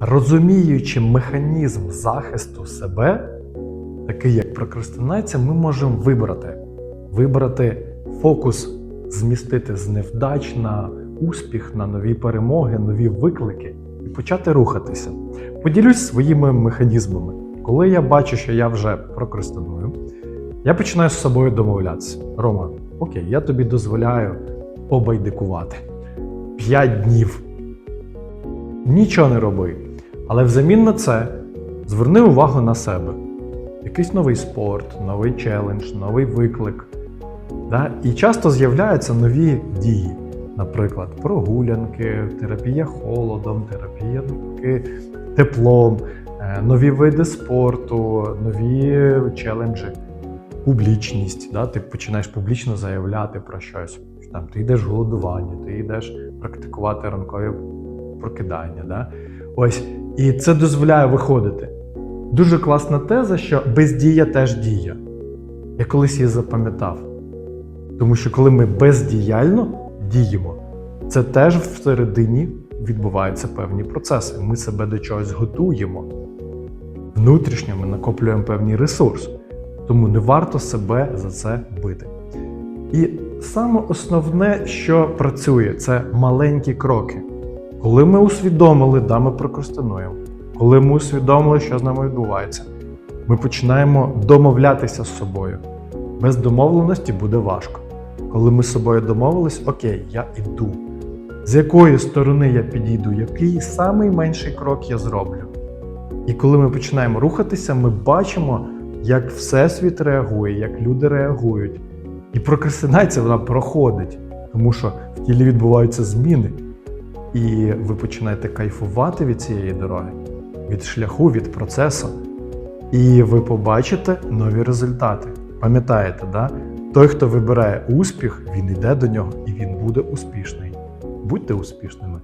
Розуміючи механізм захисту себе, такий як прокрастинація, ми можемо вибрати. Вибрати фокус, змістити з невдач на успіх, на нові перемоги, нові виклики і почати рухатися. Поділюсь своїми механізмами. Коли я бачу, що я вже прокрастиную, я починаю з собою домовлятися. Рома, окей, я тобі дозволяю побайдикувати. 5 днів. Нічого не роби. Але взамін на це зверни увагу на себе. Якийсь новий спорт, новий челендж, новий виклик. Да? І часто з'являються нові дії. Наприклад, прогулянки, терапія холодом, терапія теплом, е, нові види спорту, нові челенджі, публічність. Да? Ти починаєш публічно заявляти про щось. Там, ти йдеш голодування, ти йдеш практикувати ранкові прокидання. Да? Ось. І це дозволяє виходити. Дуже класна теза, що бездія теж дія. Я колись її запам'ятав. Тому що коли ми бездіяльно діємо, це теж всередині відбуваються певні процеси. Ми себе до чогось готуємо. Внутрішньо ми накоплюємо певний ресурс. Тому не варто себе за це бити. І саме основне, що працює, це маленькі кроки. Коли ми усвідомили, да, ми прокрастинуємо, коли ми усвідомили, що з нами відбувається, ми починаємо домовлятися з собою. Без домовленості буде важко. Коли ми з собою домовились, окей, я іду. З якої сторони я підійду, який самий менший крок я зроблю. І коли ми починаємо рухатися, ми бачимо, як Всесвіт реагує, як люди реагують. І прокрастинація вона проходить, тому що в тілі відбуваються зміни. І ви починаєте кайфувати від цієї дороги, від шляху, від процесу. І ви побачите нові результати. Пам'ятаєте, да? той, хто вибирає успіх, він йде до нього і він буде успішний. Будьте успішними.